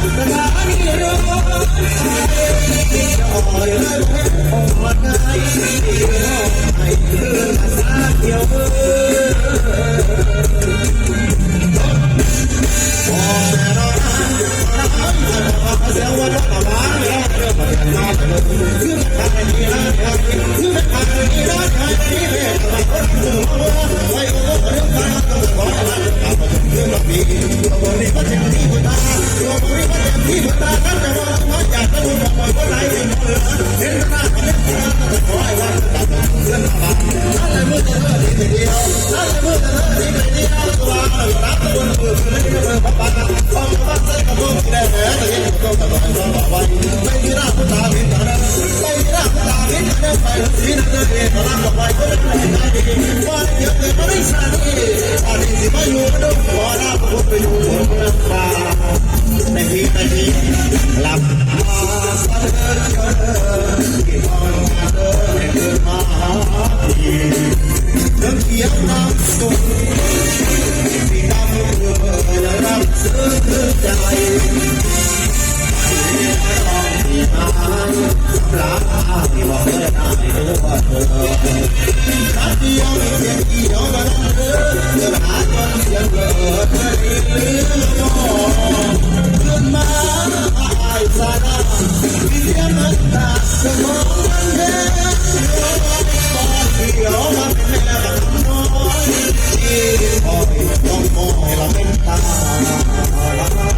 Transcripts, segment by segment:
Nag-aaniro করে ধরা জবাই করে รักข้าวที่บอกเลยได้รู้ว่าเธอรักเดียวไม่เพียงเดียวก็ต้องเธอเธอหาจนเสียเธอเธอลืมก็เกิดมาอายสาดามีเสียมันตาสมองมันเดินเดี๋ยวมันบอกเดี๋ยวมันเป็นแม่บังน้อยที่คอยต้องมองเราเป็นตา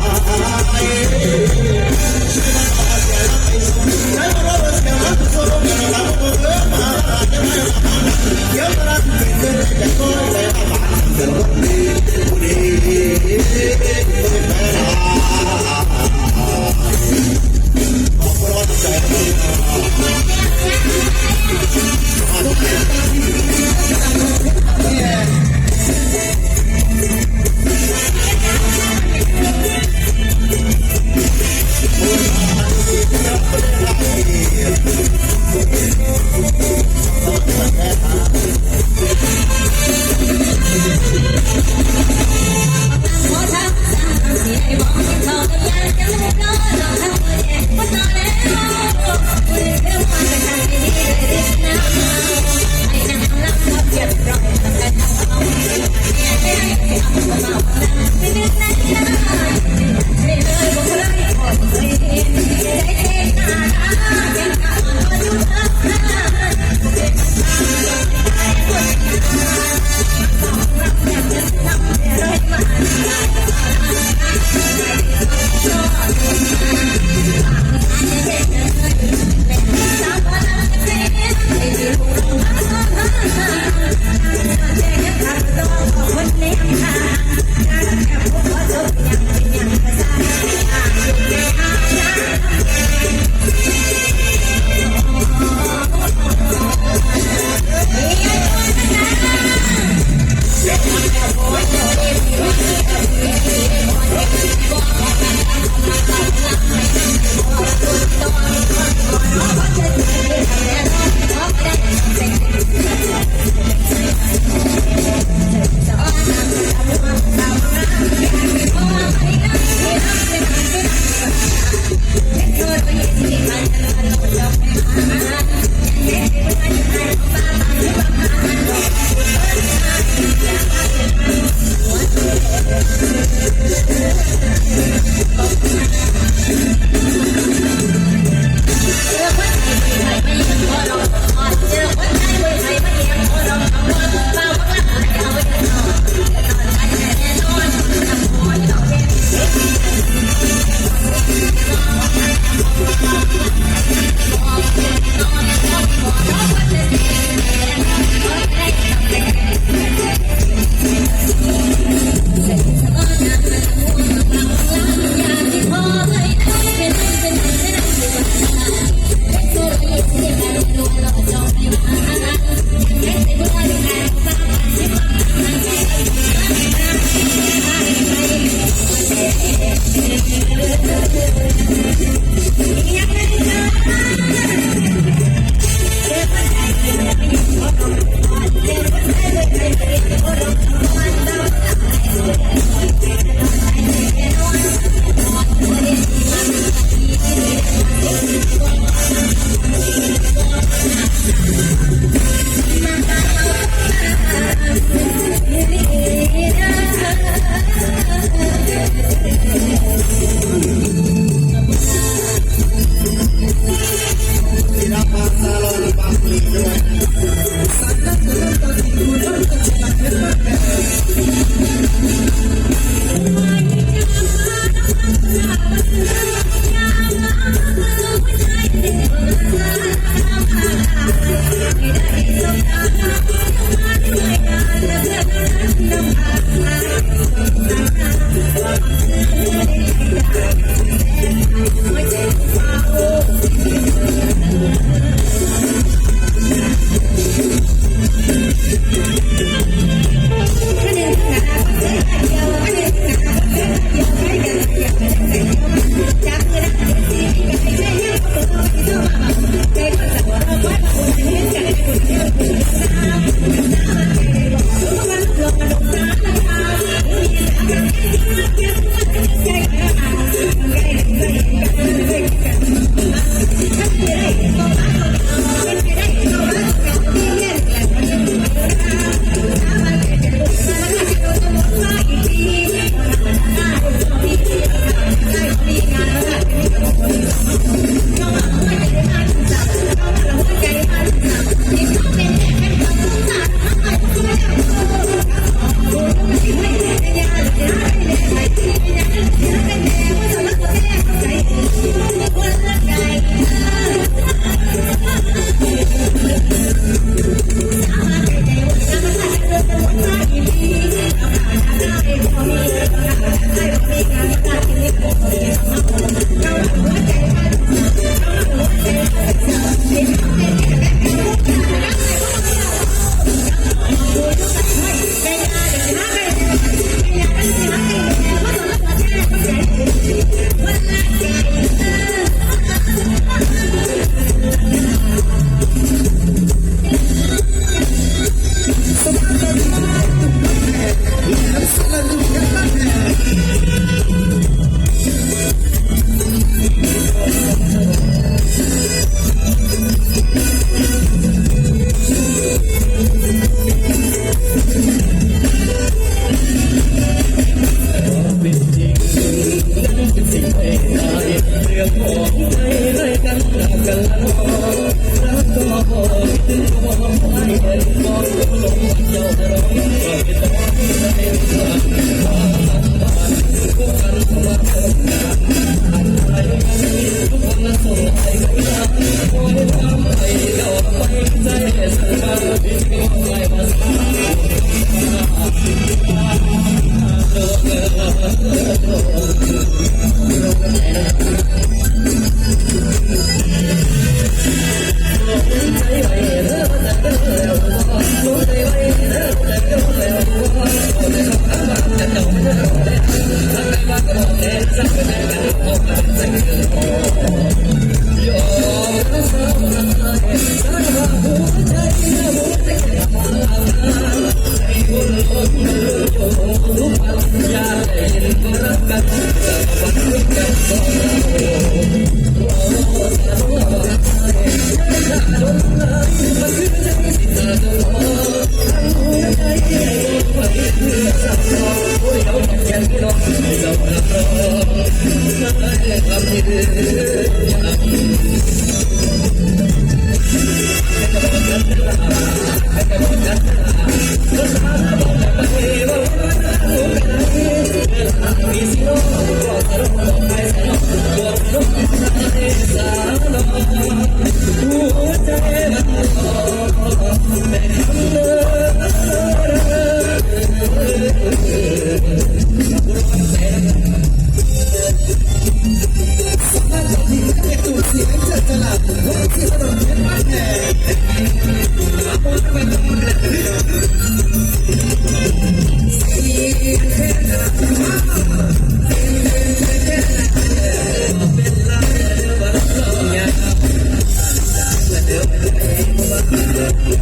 querer.